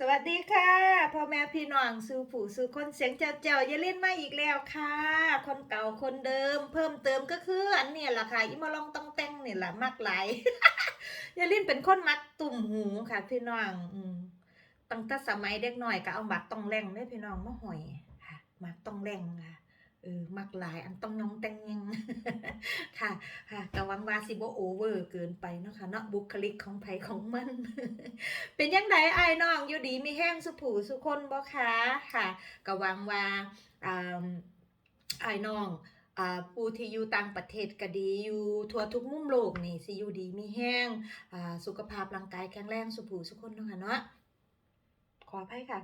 สวัสดีค่ะพ่อแม่พี่น้องสู่ผู้สู่คนเสียงเจ้าเจ้าอย่าเล่นมาอีกแล้วค่ะ คนเก่าคนเดิม เพิ่มเติมก็คืออันนี้แหละค่ะอีมาลองต้องแต่งนี่แหละมากหลายอย่าเล่นเป็นคนมักตุ่มหูค่ะ พี่น้องตั้งแต่สมัยเด็กน้อยก็เอาบักต้องแรงเด้อพี่น้องมาหอยค่ะมักต้องแรงค่ะ มักหลายอันต้องยองแต่งยังค่ะค่ะกะหวังว่าสิบ่โอเวอร์เกินไปเนาะค่ะเนาะบุคลิกของไผของมัน เป็นยังไงไอ้น้องอยู่ดีมีแห้งสุผูสุคนบ่คะค่ะกะวังว่าอ่าไอ้น้องผู้ที่อยู่ต่างประเทศก็ดีอยู่ทั่วทุกมุมโลกนี่สิอยู่ดีมีแห้งสุขภาพร่างกายแข็งแรงสุผูสุคนเนาะค่ะเนาะขออภัยค่ะ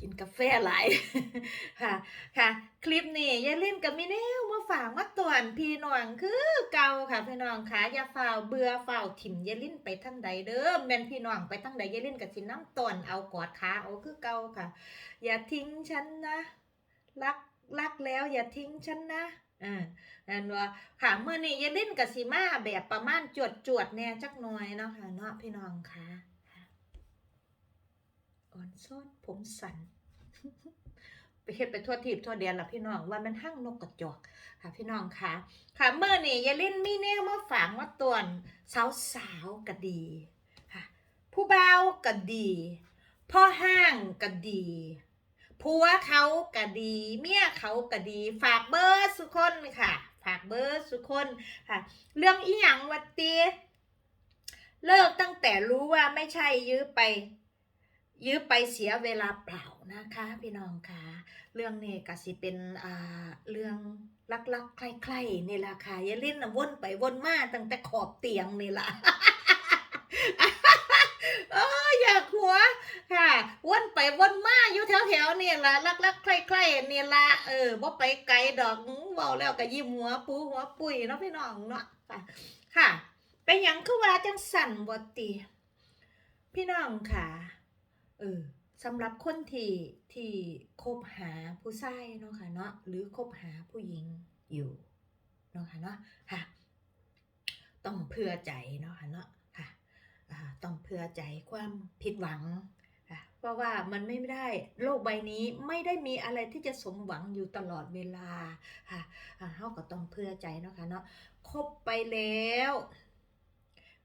กินกาแฟหลายค่ะค่ะ คลิปนี้อย่าลืมกับมิเนลมาฝากมาตวนพี่น้องคือเก่าค่ะพี่น้องค่ะอย่าฝ่าเบื่อฝ่าถิ่มอย่าลิ้นไปทั้งใดเด้อแม่นพี่น้องไปทั้งใดอย่าลิ้นกับสิน้ำตวนเอากอดขาเอาคือเก่าค่ะ อย่าทิ้งฉันนะรักรักแล้วอย่าทิ้งฉันนะอ่านั่นว่าค่ะเมื่อนี้อย่าลิ้นกับสิมาแบบประมาณจวดจวดแน่จักหน่อยเนาะค่ะเนาะพี่น้องค่ะ อ่อนโซดผมสั่นไปเฮ็ดไปทั่วทีบทั่วเดียนละพี่น้องว่ามันหั่งนกกระจอกค่ะพี่น้องค่ะค่ะเมื่อนี่ยายลินมีแนวมาฝากมาตวนสาวสาวๆก็ดีค่ะผู้เบ่าก็ดี พ่อห้างก็ดีผัวเขาก็ดี เมียเขาก็ดี ฝากเบอร์สุคนค่ะ ฝากเบอร์สุคนค่ะ เรื่องอีหยังวัดเตียเลิกตั้งแต่รู้ว่าไม่ใช่ยื้อไป ยื้อไปเสียเวลาเปล่านะคะ พี่น้องคะเรื่องนี้ก็สิเป็นอ่าเรื่องลักๆใครๆนี่ละค่ะอย่าเล่นนะวนไปวนมาตั้งแต่ขอบเตียงนี่ละเอออยาหัวค่ะวนไปวนมาอยู่แถวๆนี่ละลักๆใครๆนี่ละเออบ่ไปไกลดอกอื้อเว้าแล้วก็ยิ้มหัวปูหัวปุ้ยเนาะพี่น้องเนาะค่ะค่ะเป็นหยังคือว่าจังสั่นบ่ติพี่น้องค่ะ เออสำหรับคนที่ที่คบหาผู้ชายเนาะค่ะเนาะหรือคบหาผู้หญิงอยู่เนาะค่ะเนาะค่ะต้องเพื่อใจเนาะค่ะเนาะค่ะต้องเพื่อใจความผิดหวังค่ะเพราะว่ามันไม่ได้โลกใบนี้ไม่ได้มีอะไรที่จะสมหวังอยู่ตลอดเวลาค่ะอ่าเฮาก็ต้องเพื่อใจเนาะค่ะเนาะคบไปแล้ว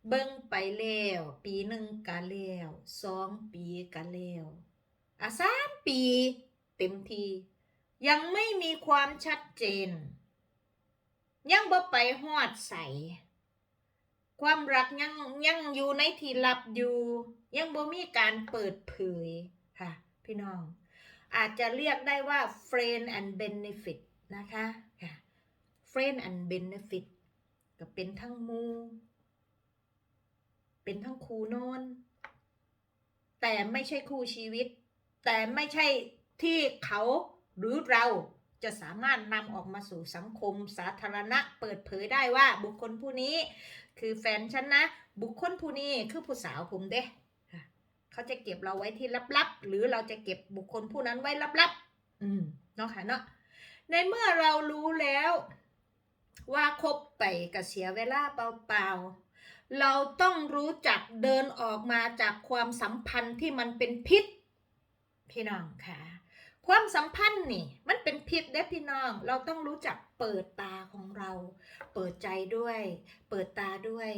เบิ่งไปแล้ว ปีหนึ่งกะแล้วสองปีกะแล้วอะสามปี เต็มที ยังไม่มีความชัดเจน ยังบ่ไปฮอดใส ความรักยังยังอยู่ในที่ลับอยู่ ยังบ่มีการเปิดเผยค่ะ พี่น้อง อาจจะเรียกได้ว่า friend and benefit นะคะค่ะ friend and benefit ก็เป็นทั้งมู เป็นทั้งครูโนอนแต่ไม่ใช่คู่ชีวิต แต่ไม่ใช่ที่เขาหรือเราจะสามารถนำออกมาสู่สังคมสาธารณะเปิดเผยได้ว่าบุคคลผู้นี้ คือแฟนฉันนะ บุคคลผู้นี้คือผู้สาวผมเด้เขาจะเก็บเราไว้ที่ลับๆ หรือเราจะเก็บบุคคลผู้นั้นไว้ลับๆ อืมเนาะค่ะเนาะในเมื่อเรารู้แล้ว ว่าคบไปก็เสียเวลาเปล่าๆ เราต้องรู้จักเดินออกมาจากความสัมพันธ์ที่มันเป็นพิษ พี่น้องค่ะ ความสัมพันธ์นี่ มันเป็นพิษเด้พี่น้อง เราต้องรู้จักเปิดตาของเรา เปิดใจด้วย เปิดตาด้วย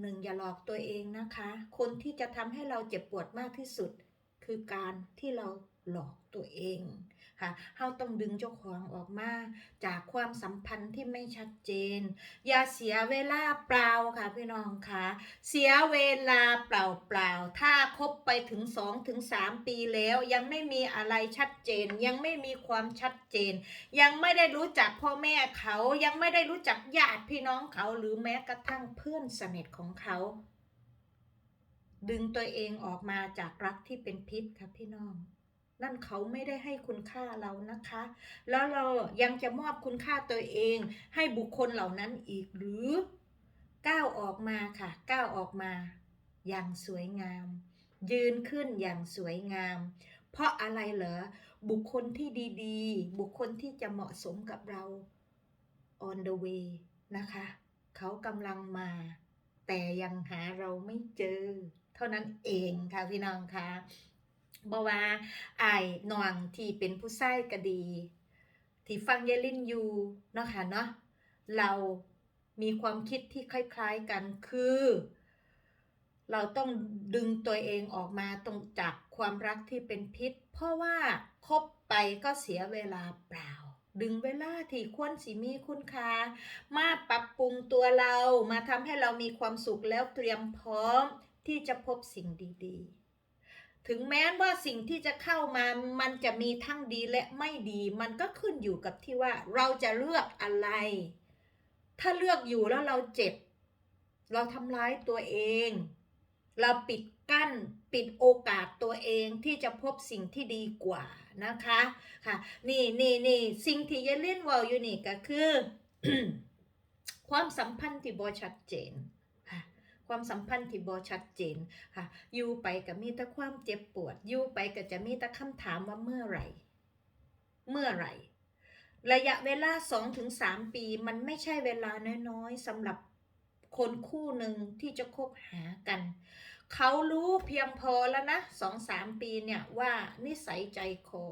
หนึ่งอย่าหลอกตัวเองนะคะ คนที่จะทำให้เราเจ็บปวดมากที่สุด คือการที่เราหลอกตัวเอง ค่ะเราต้องดึงเจ้าของออกมาจากความสัมพันธ์ที่ไม่ชัดเจน อย่าเสียเวลาเปล่าค่ะพี่น้องค่ะ เสียเวลาเปล่าๆถ้าคบไปถึง2ถึง3ปีแล้ว ยังไม่มีอะไรชัดเจน ยังไม่มีความชัดเจน ยังไม่ได้รู้จักพ่อแม่เขายังไม่ได้รู้จักญาติพี่น้องเขาหรือแม้กระทั่งเพื่อนสนิทของเขาดึงตัวเองออกมาจากรักที่เป็นพิษค่ะพี่น้อง นั่นเขาไม่ได้ให้คุณค่าเรานะคะ แล้วเรายังจะมอบคุณค่าตัวเองให้บุคคลเหล่านั้นอีกหรือก้าวออกมาค่ะก้าวออกมา อย่างสวยงาม ยืนขึ้นอย่างสวยงาม เพราะอะไรเหรอบุคคลที่ดีๆ บุคคลที่จะเหมาะสมกับเรา on the way นะคะ เขากำลังมา แต่ยังหาเราไม่เจอ เท่านั้นเองค่ะพี่น้องคะ บว่าอายนองที่เป็นผู้ใชายก็ดี ที่ฟังเยลินอยู่เนาะค่ะเนาะเรามีความคิดที่คล้าย ๆกันคือ เราต้องดึงตัวเองออกมาตรงจากความรักที่เป็นพิษ เพราะว่าคบไปก็เสียเวลาเปล่า ดึงเวลาที่ควรสิมีคุณค่ามาปรับปรุงตัวเรามาทำให้เรามีความสุขแล้วเตรียมพร้อมที่จะพบสิ่งดี ๆ ถึงแม้ว่าสิ่งที่จะเข้ามามันจะมีทั้งดีและไม่ดี มันก็ขึ้นอยู่กับที่ว่าเราจะเลือกอะไร ถ้าเลือกอยู่แล้วเราเจ็บ เราทำร้ายตัวเอง เราปิดกั้นปิดโอกาสตัวเองที่จะพบสิ่งที่ดีกว่านะคะค่ะ นี่นี่นี่สิ่งที่ยายเล่นเวาอยู่นี่ก็คือ ความสัมพันธ์ที่บ่ชัดเจน ความสัมพันธ์ที่บ่ชัดเจนค่ะอยู่ไปก็มีแต่ความเจ็บปวด อยู่ไปก็จะมีแต่คำถามว่าเมื่อไหร่ เมื่อไหร่ ระยะเวลา 2-3 ปี มันไม่ใช่เวลาน้อยๆสำหรับคนคู่หนึ่งที่จะคบหากัน เขารู้เพียงพอแล้วนะสองสามปีเนี่ยว่านิสัยใจคอ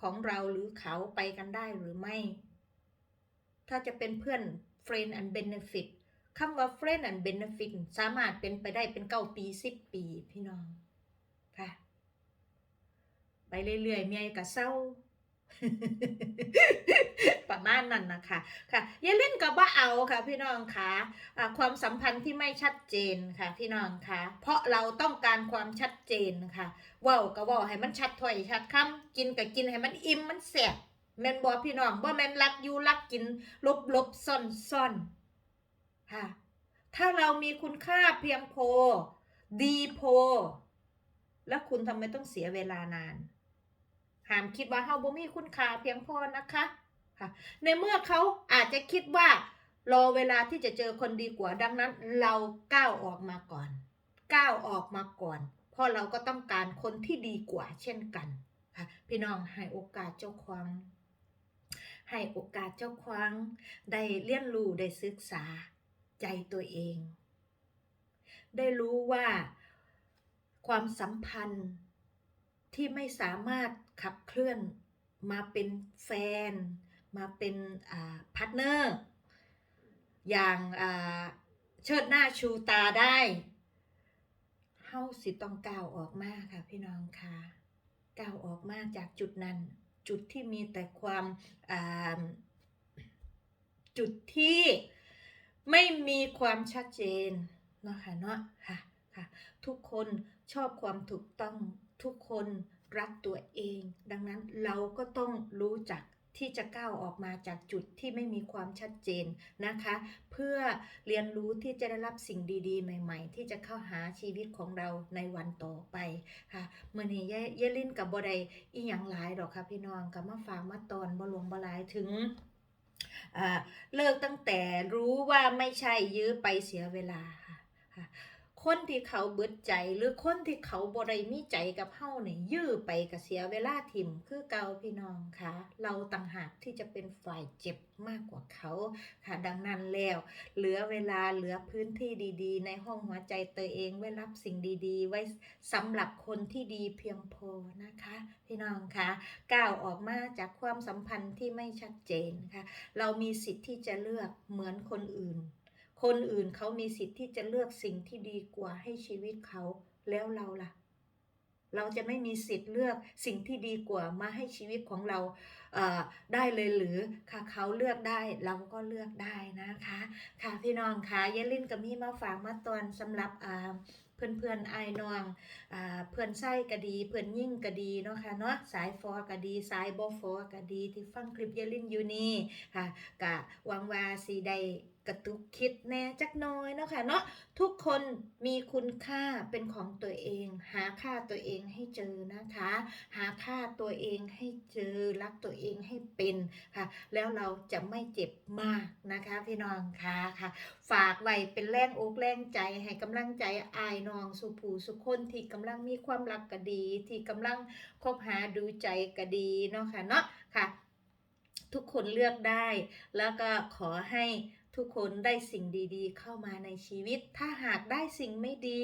ของเราหรือเขาไปกันได้หรือไม่ ถ้าจะเป็นเพื่อน friend and benefit คำว่า friend and benefit สามารถเป็นไปได้เป็นเก้าปีสิบปีพี่น้อง ค่ะ ไปเรื่อยๆเมียกับเศร้า ประมาณนั้นนะคะค่ะ อย่าเล่นกับว่าเอาค่ะ พี่น้องคะอ่าความสัมพันธ์ที่ไม่ชัดเจนค่ะ พี่น้องคะเพราะเราต้องการความชัดเจนค่ะว้าวก็เว้าให้มันชัดถ้อยชัดคำกินก็กินให้มันอิ่มมันแซ่บแมนบ่พี่น้องบ่แมนรักอยู่รักกินลบลบซ่อนซ่อน ค่ะถ้าเรามีคุณค่าเพียงพอดีพอแล้วคุณทำไมต้องเสียเวลานานห้ามคิดว่าเฮาบ่มีคุณค่าเพียงพอนะคะค่ะในเมื่อเขาอาจจะคิดว่ารอเวลาที่จะเจอคนดีกว่าดังนั้น เราก้าวออกมาก่อน ก้าวออกมาก่อน เพราะเราก็ต้องการคนที่ดีกว่า เช่นกันค่ะพี่น้องให้โอกาสเจ้าควางให้โอกาสเจ้าควางได้เรียนรู้ได้ศึกษา ใจตัวเอง ได้รู้ว่าความสัมพันธ์ที่ไม่สามารถขับเคลื่อนมาเป็นแฟน มาเป็นพาร์ทเนอร์ อย่างเชิดหน้าชูตาได้เฮาสิต้องก้าวออกมาค่ะพี่น้องค่ะก้าวออกมาจากจุดนั้น จุดที่มีแต่ความจุดที่ ไม่มีความชัดเจนเนาะค่ะเนาะค่ะค่ะ ทุกคนชอบความถูกต้องทุกคนรักตัวเอง ดังนั้นเราก็ต้องรู้จักที่จะก้าวออกมาจากจุดที่ไม่มีความชัดเจนนะคะ เพื่อเรียนรู้ที่จะได้รับสิ่งดีๆ ใหม่ ๆ ที่จะเข้าหาชีวิตของเราในวันต่อไปค่ะเมื่อนี้เยลินกับบไดอีหยังหลายดอกค่ะพี่น้องกับมาฝากมาตอนบหลวงบหลายถึง เลิกตั้งแต่รู้ว่าไม่ใช่ยื้อไปเสียเวลาค่ะ คนที่เขาเบิดใจหรือคนที่เขาบ่ได้มีใจกับเฮาเนี่ยยื้อไปก็เสียเวลาทิมคือเก่าพี่น้องคะเราต่างหากที่จะเป็นฝ่ายเจ็บมากกว่าเขาค่ะดังนั้นแล้ว เหลือเวลาเหลือพื้นที่ดีๆ ในห้องหัวใจตัวเองไว้รับสิ่งดีๆ ไว้สำหรับคนที่ดีเพียงพอนะคะ พี่น้องคะก้าวออกมาจากความสัมพันธ์ที่ไม่ชัดเจนค่ะเรามีสิทธิ์ที่จะเลือกเหมือนคนอื่น คนอื่นเขามีสิทธิ์ที่จะเลือกสิ่งที่ดีกว่าให้ชีวิตเขาแล้วเราล่ะ เราจะไม่มีสิทธิ์เลือกสิ่งที่ดีกว่ามาให้ชีวิตของเราเได้เลยหรือค่ะเขาเลือกได้เราก็เลือกได้นะคะ ค่ะพี่น้องค่ะยายลินกับมีมาฝากมาตอนสำหรับเพื่อนเพื่อนไอ้นองเพื่อนไส้ก็ดี เพื่อนยิ่งก็ดีเนาะค่ะเนาะสายฟอก็ดี สายบอฟอก็ดีที่ฟังคลิปยายลินอยู่นี่ค่ะกะวังว่าสีได กระตุกคิดแน่จักน้อยเนาะค่ะเนาะทุกคนมีคุณค่าเป็นของตัวเอง หาค่าตัวเองให้เจอนะคะ หาค่าตัวเองให้เจอรักตัวเองให้เป็นค่ะ แล้วเราจะไม่เจ็บมากนะคะพี่น้องค่ะค่ะ ฝากไว้เป็นแรงอกแรงใจให้กำลังใจอายน้องสุผูสุคนที่กำลังมีความรักก็ดี ที่กำลังคบหาดูใจก็ดีเนาะค่ะเนาะค่ะ ทุกคนเลือกได้แล้วก็ขอให้ ทุกคนได้สิ่งดีๆ เข้ามาในชีวิต ถ้าหากได้สิ่งไม่ดี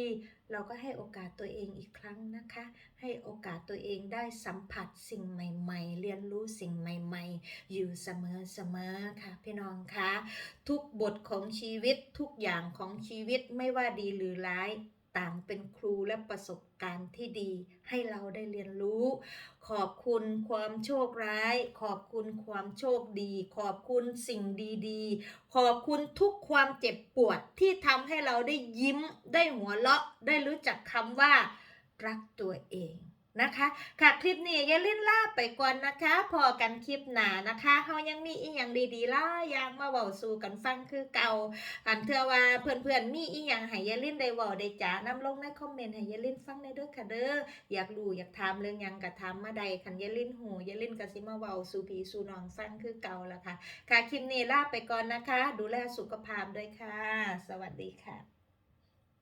เราก็ให้โอกาสตัวเองอีกครั้งนะคะ ให้โอกาสตัวเองได้สัมผัสสิ่งใหม่ ๆ เรียนรู้สิ่งใหม่ ๆ อยู่เสมอๆค่ะ พี่น้องคะ ทุกบทของชีวิตทุกอย่างของชีวิตไม่ว่าดีหรือร้ายต่างเป็นครูและประสบการณ์ที่ดีให้เราได้เรียนรู้ ขอบคุณความโชคร้าย ขอบคุณความโชคดี ขอบคุณสิ่งดีๆ ขอบคุณทุกความเจ็บปวดที่ทำให้เราได้ยิ้มได้หัวเราะได้รู้จักคำว่า รักตัวเอง นะคะ ค่ะคลิปนี้อย่าลืมล่าไปก่อนนะคะ พอกันคลิปหนานะคะเฮายังมีอีหยังดีๆล่าอย่างมาเว้าสู่กันฟังคือเก่าอันเทื่อว่าเพื่อนๆมีอีหยังให้อย่าลืมได้เว้าได้จ๋านำลงในคอมเมนต์ให้อย่าลืมฟังในเด้อค่ะเด้ออยากรู้อยากถามเรื่องหยังก็ถามมาได้คันอย่าลืมหูอย่าลืมก็สิมาเว้าสู่พี่สู่น้องฟังคือเก่าละค่ะ ค่ะคลิปนี้ลาไปก่อนนะคะ ดูแลสุขภาพด้วยค่ะ สวัสดีค่ะ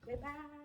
บ๊ายบาย